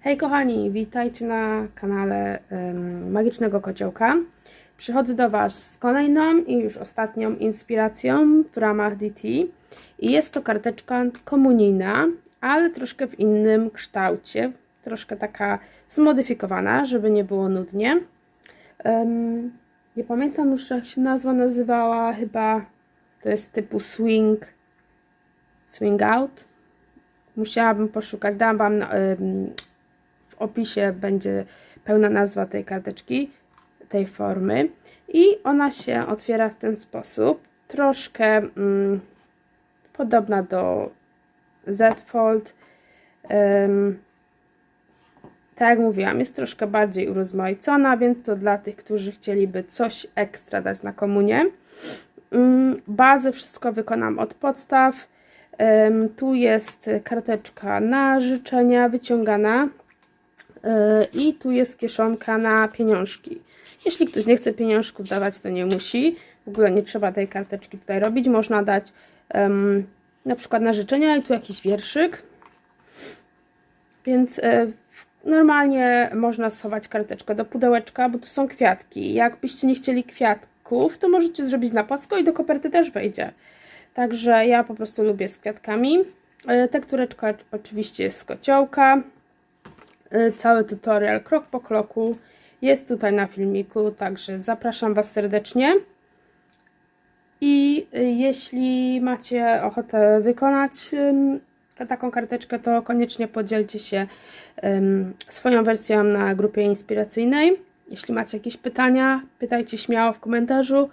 Hej kochani, witajcie na kanale em, Magicznego Kociołka. Przychodzę do Was z kolejną i już ostatnią inspiracją w ramach DT. I jest to karteczka komunijna, ale troszkę w innym kształcie. Troszkę taka zmodyfikowana, żeby nie było nudnie. Em, nie pamiętam już jak się nazwa nazywała, chyba to jest typu swing, swing out. Musiałabym poszukać, dam Wam opisie będzie pełna nazwa tej karteczki, tej formy. I ona się otwiera w ten sposób. Troszkę mm, podobna do Z-Fold. Em, tak jak mówiłam, jest troszkę bardziej urozmaicona, więc to dla tych, którzy chcieliby coś ekstra dać na komunię. Mm, Bazę wszystko wykonam od podstaw. Em, Tu jest karteczka na życzenia wyciągana. I tu jest kieszonka na pieniążki. Jeśli ktoś nie chce pieniążków dawać, to nie musi. W ogóle nie trzeba tej karteczki tutaj robić. Można dać em, na przykład na życzenia i tu jakiś wierszyk. Więc e, normalnie można schować karteczkę do pudełeczka, bo tu są kwiatki. Jakbyście nie chcieli kwiatków, to możecie zrobić na płasko i do koperty też wejdzie. Także ja po prostu lubię z kwiatkami. E, Tektureczka oczywiście jest z kociołka. Y, cały tutorial krok po kroku jest tutaj na filmiku, także zapraszam Was serdecznie. I y, jeśli macie ochotę wykonać taką karteczkę, to koniecznie podzielcie się swoją wersją na grupie inspiracyjnej. Jeśli macie jakieś pytania, pytajcie śmiało w komentarzu.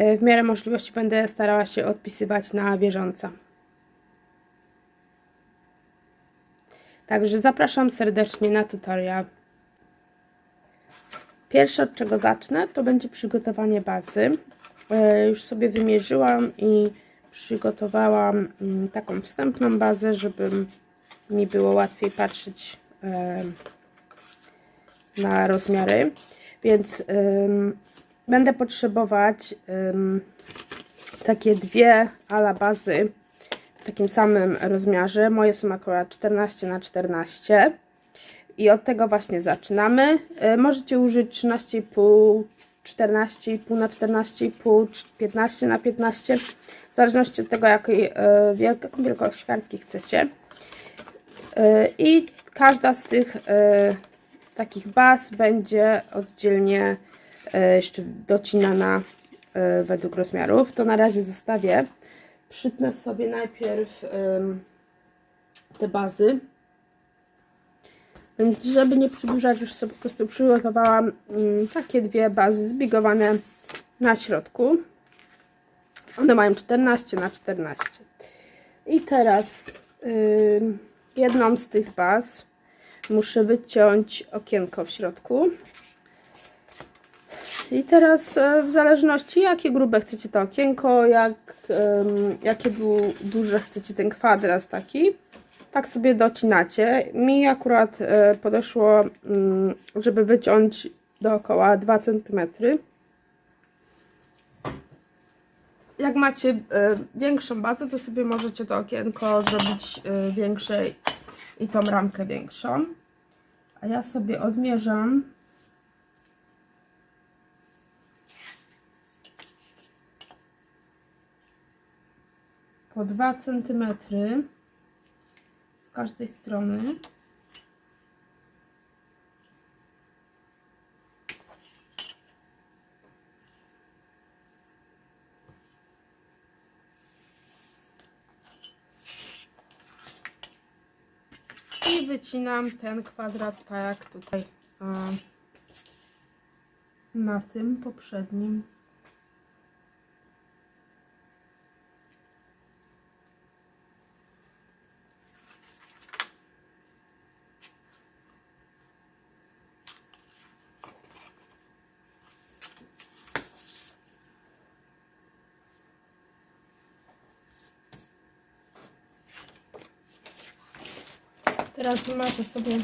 Y, W miarę możliwości będę starała się odpisywać na bieżąco. Także zapraszam serdecznie na tutorial. Pierwsze od czego zacznę to będzie przygotowanie bazy. E, Już sobie wymierzyłam i przygotowałam mm, taką wstępną bazę, żeby mi było łatwiej patrzeć e, na rozmiary. Więc będę potrzebować takie dwie ala bazy takim samym rozmiarze. Moje są akurat 14 na 14 i od tego właśnie zaczynamy. Y, Możecie użyć 13,5, 14,5 na 14,5, 15 na 15, w zależności od tego, jakiej, y, wielk- jaką wielkość kartki chcecie. Y, I każda z tych takich baz będzie oddzielnie jeszcze docinana według rozmiarów. To na razie zostawię. Przytnę sobie najpierw ym, te bazy. Więc żeby nie przedłużać, już sobie po prostu przygotowałam ym, takie dwie bazy zbigowane na środku. One mają 14 na 14. I teraz ym, jedną z tych baz muszę wyciąć okienko w środku. I teraz e, w zależności jakie grube chcecie to okienko, jak, em, jakie du, duże chcecie ten kwadrat taki, tak sobie docinacie. Mi akurat e, podeszło, mm, żeby wyciąć dookoła 2 cm. Jak macie e, większą bazę, to sobie możecie to okienko zrobić e, większe i tą ramkę większą. A ja sobie odmierzam po 2 cm z każdej strony. I wycinam ten kwadrat tak jak tutaj a, na tym poprzednim. Teraz wymażę sobie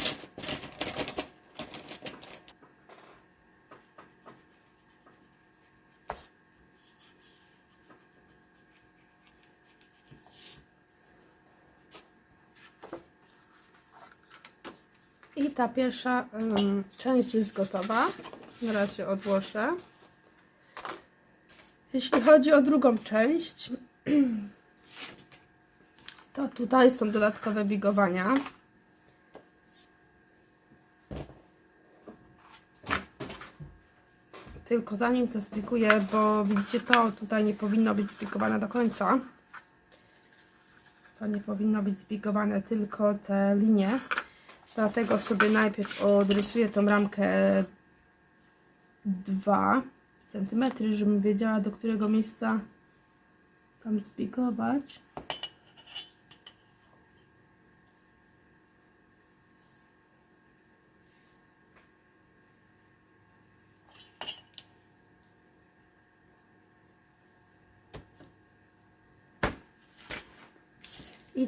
I ta pierwsza em, część jest gotowa. Na razie odłożę. Jeśli chodzi o drugą część, to tutaj są dodatkowe bigowania. Tylko zanim to zbiguję, bo widzicie to tutaj nie powinno być zbigowane do końca. To nie powinno być zbigowane tylko te linie. Dlatego sobie najpierw odrysuję tą ramkę 2 cm, żebym wiedziała do którego miejsca tam zbigować.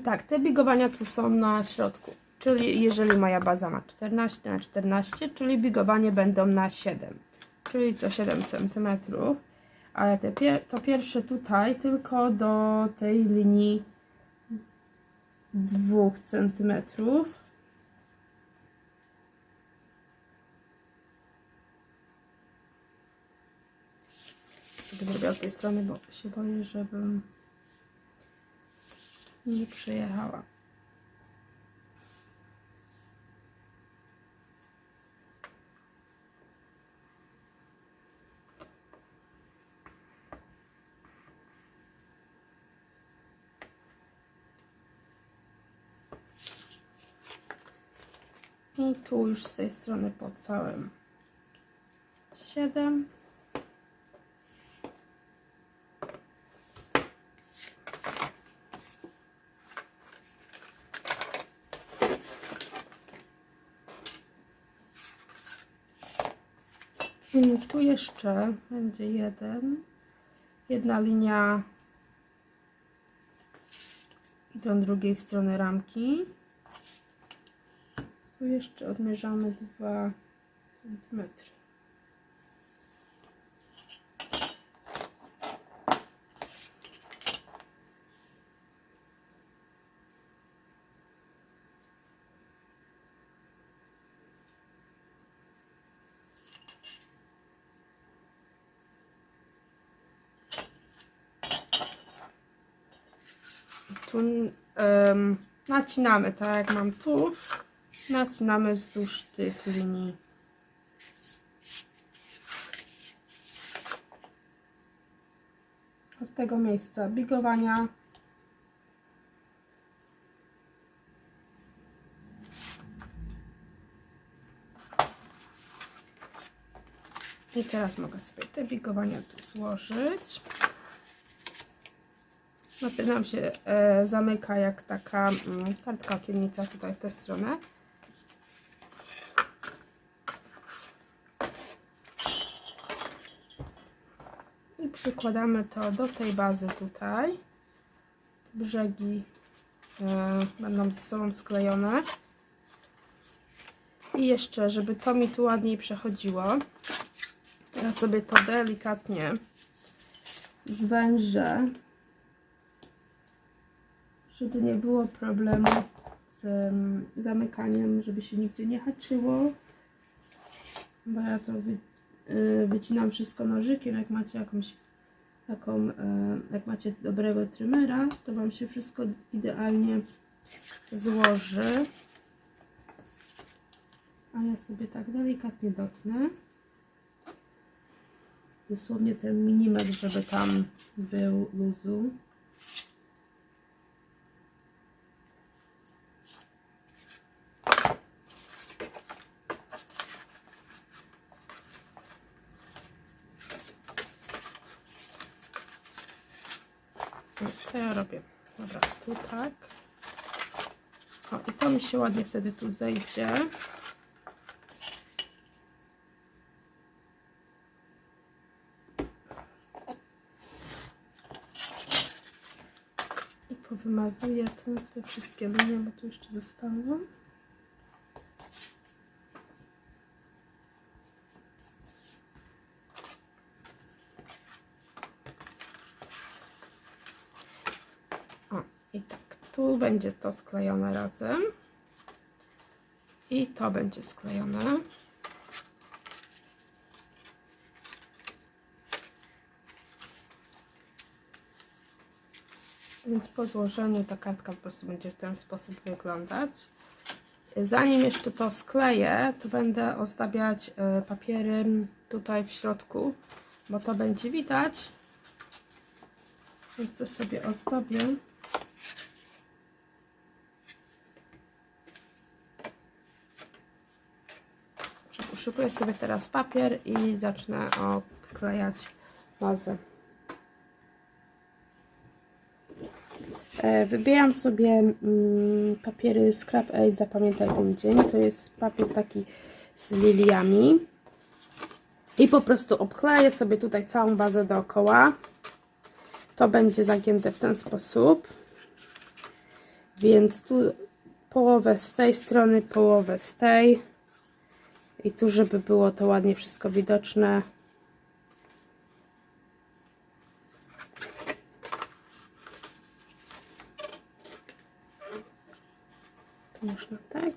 Tak, te bigowania tu są na środku. Czyli jeżeli moja baza ma 14 na 14, czyli bigowanie będą na 7. Czyli co 7 cm. Ale te pier to pierwsze tutaj tylko do tej linii 2 cm. Zrobię od tej strony, bo się boję, żebym nie przejechała. I tu już z tej strony po całym 7. tu jeszcze będzie jeden. Jedna linia do drugiej strony ramki. Tu jeszcze odmierzamy 2 cm. Tu em, nacinamy, tak jak mam tu, nacinamy wzdłuż tych linii. Od tego miejsca bigowania. I teraz mogę sobie te bigowania tu złożyć. No nam się e, zamyka jak taka mm, kartka okiennica tutaj w tę stronę. I przykładamy to do tej bazy tutaj. Brzegi e, będą ze sobą sklejone. I jeszcze, żeby to mi tu ładniej przechodziło, teraz sobie to delikatnie zwężę żeby nie było problemu z um, zamykaniem, żeby się nigdzie nie haczyło. Bo ja to wy, y, wycinam wszystko nożykiem, jak macie jakąś taką, y, jak macie dobrego trymera, to Wam się wszystko idealnie złoży. A ja sobie tak delikatnie dotnę. Dosłownie ten milimetr, żeby tam był luzu. No, Co ja robię? Dobra, tu tak. O, i to mi się ładnie wtedy tu zejdzie. I powymazuję tu te wszystkie linie, bo tu jeszcze zostało. Tak, tu będzie to sklejone razem. I to będzie sklejone. Więc po złożeniu ta kartka po prostu będzie w ten sposób wyglądać. Zanim jeszcze to skleję, to będę ozdabiać e, papierem tutaj w środku, bo to będzie widać. Więc to sobie ozdobię. Uszykuję sobie teraz papier i zacznę obklejać mozę. E, Wybieram sobie mm, papiery Scrap Aid, zapamiętaj ten dzień. To jest papier taki z liliami. I po prostu obkleję sobie tutaj całą bazę dookoła. To będzie zagięte w ten sposób. Więc tu połowę z tej strony, połowę z tej. I tu, żeby było to ładnie wszystko widoczne. To można tak.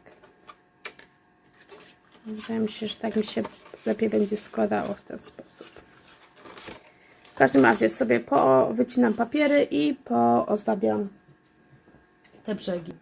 Wydaje mi się, że tak mi się lepiej będzie składało w ten sposób. W każdym razie sobie po wycinam papiery i poozdabiam te brzegi.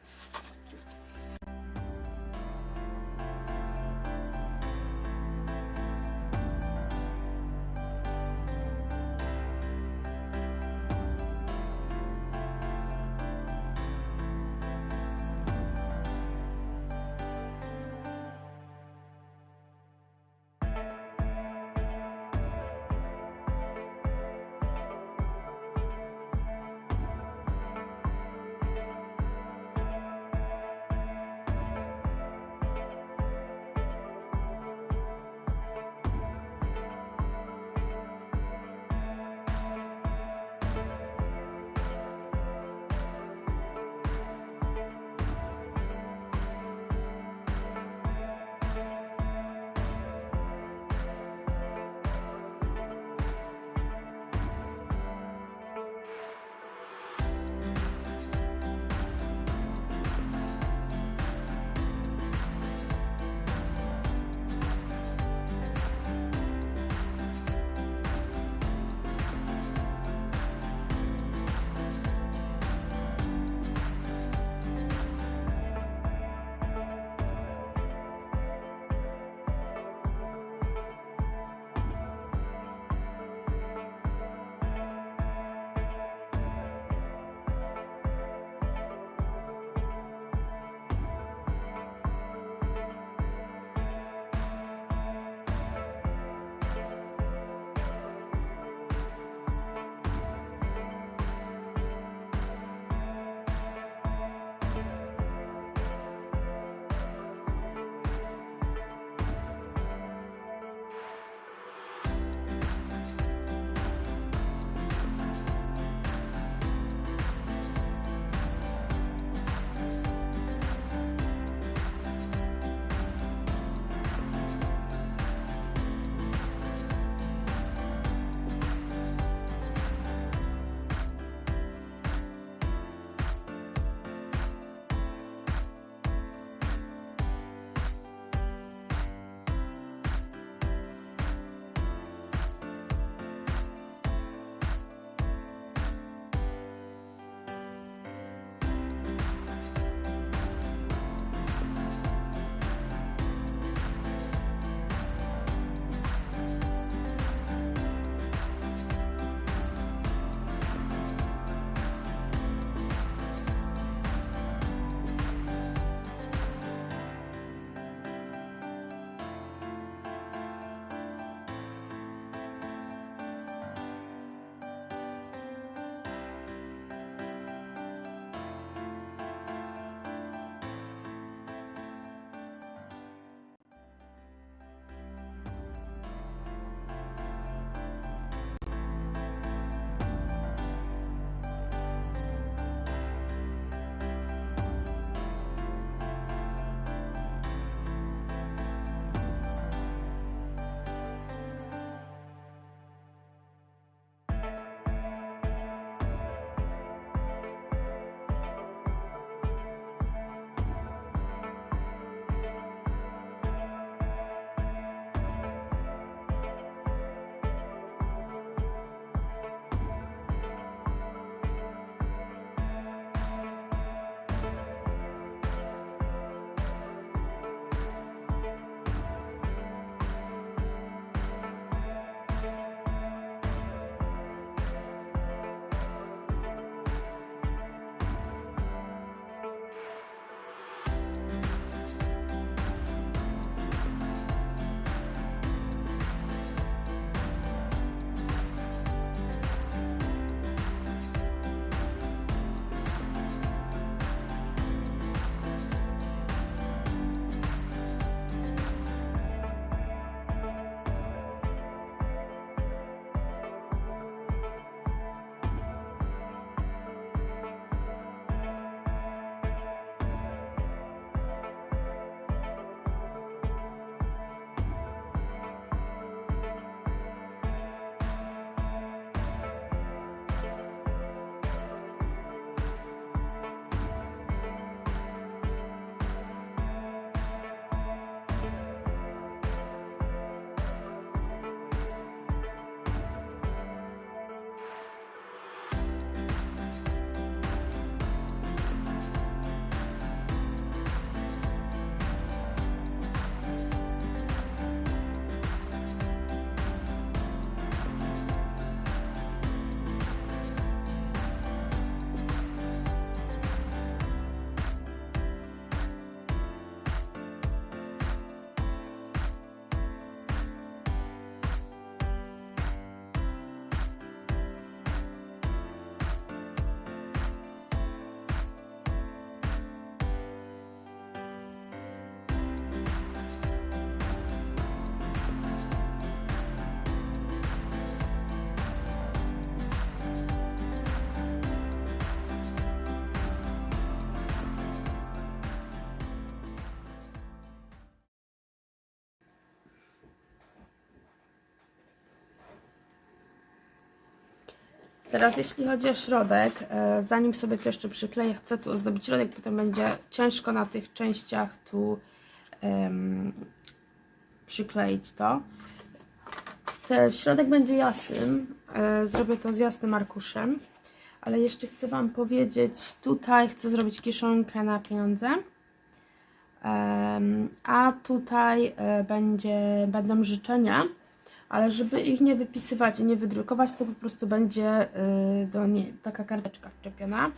Teraz jeśli chodzi o środek, e, zanim sobie to jeszcze przykleję, chcę tu ozdobić środek, potem będzie ciężko na tych częściach tu em, przykleić to. Środek będzie jasnym, e, zrobię to z jasnym arkuszem, ale jeszcze chcę Wam powiedzieć, tutaj chcę zrobić kieszonkę na pieniądze. Em, a tutaj e, będzie, będą życzenia, ale żeby ich nie wypisywać i nie wydrukować, to po prostu będzie e, do nie, taka karteczka wczepiona.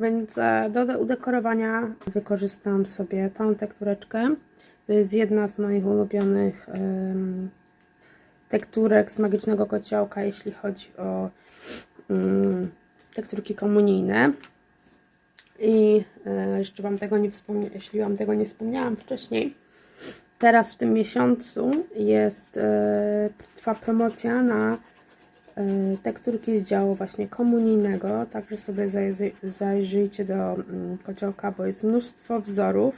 Więc e, do udekorowania wykorzystam sobie tą tektureczkę. To jest jedna z moich ulubionych em, tekturek z Magicznego Kociołka, jeśli chodzi o mm, tekturki komunijne. I e, jeszcze Wam tego nie wspomniałam, jeśli Wam tego nie wspomniałam wcześniej, teraz w tym miesiącu jest, e, trwa promocja na tekturki z działu właśnie komunijnego, także sobie zajrzy- zajrzyjcie do mm, kociołka, bo jest mnóstwo wzorów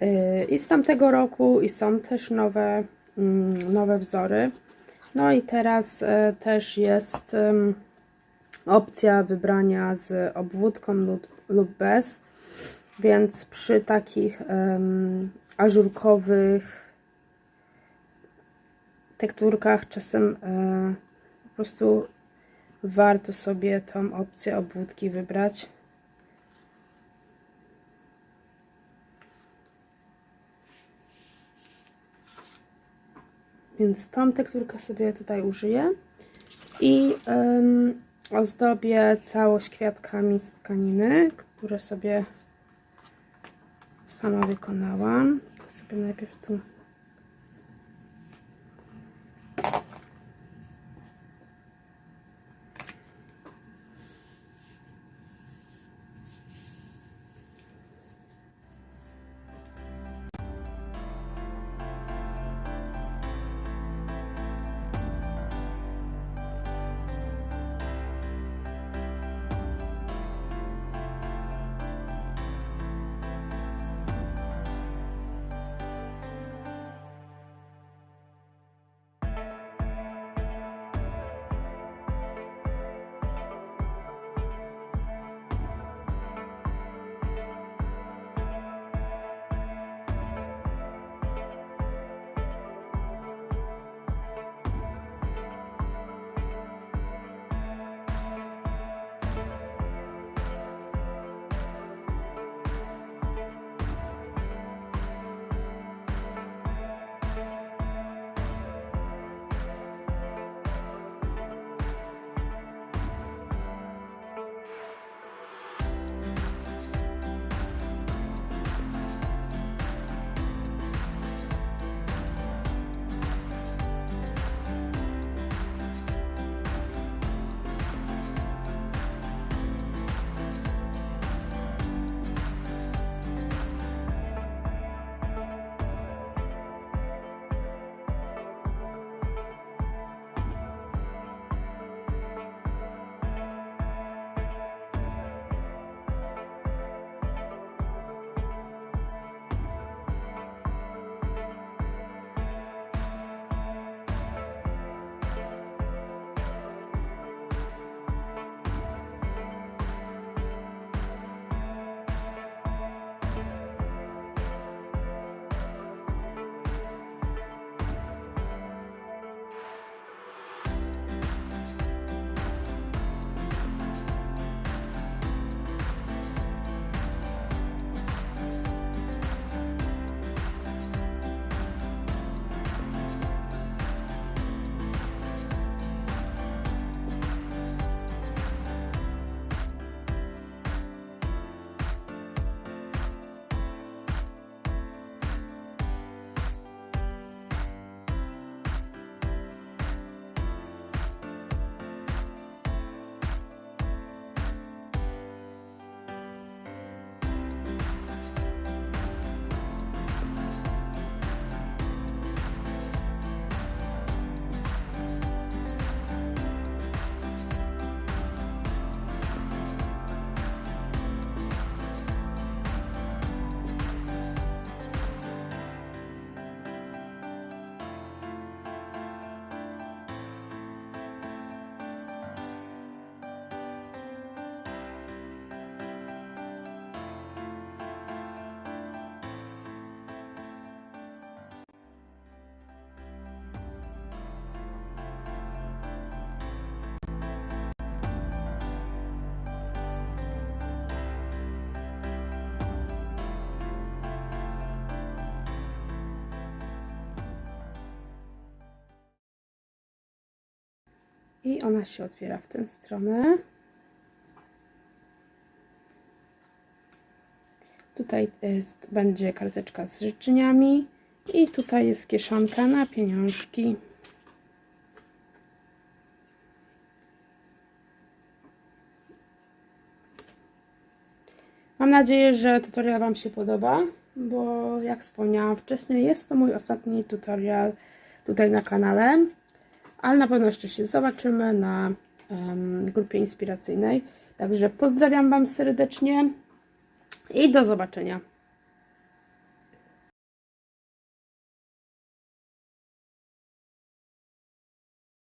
e, i z tamtego roku i są też nowe, mm, nowe wzory. No i teraz e, też jest opcja wybrania z obwódką lub, lub bez, więc przy takich ażurkowych tekturkach czasem prostu warto sobie tą opcję obwódki wybrać. Więc tą tekturkę sobie tutaj użyję i em, ozdobię całość kwiatkami z tkaniny, które sobie sama wykonałam. To sobie najpierw tu I ona się otwiera w tę stronę. Tutaj jest, będzie karteczka z życzeniami i tutaj jest kieszonka na pieniążki. Mam nadzieję, że tutorial Wam się podoba, bo jak wspomniałam wcześniej, jest to mój ostatni tutorial tutaj na kanale, ale na pewno jeszcze się zobaczymy na em, grupie inspiracyjnej. Także pozdrawiam Wam serdecznie i do zobaczenia.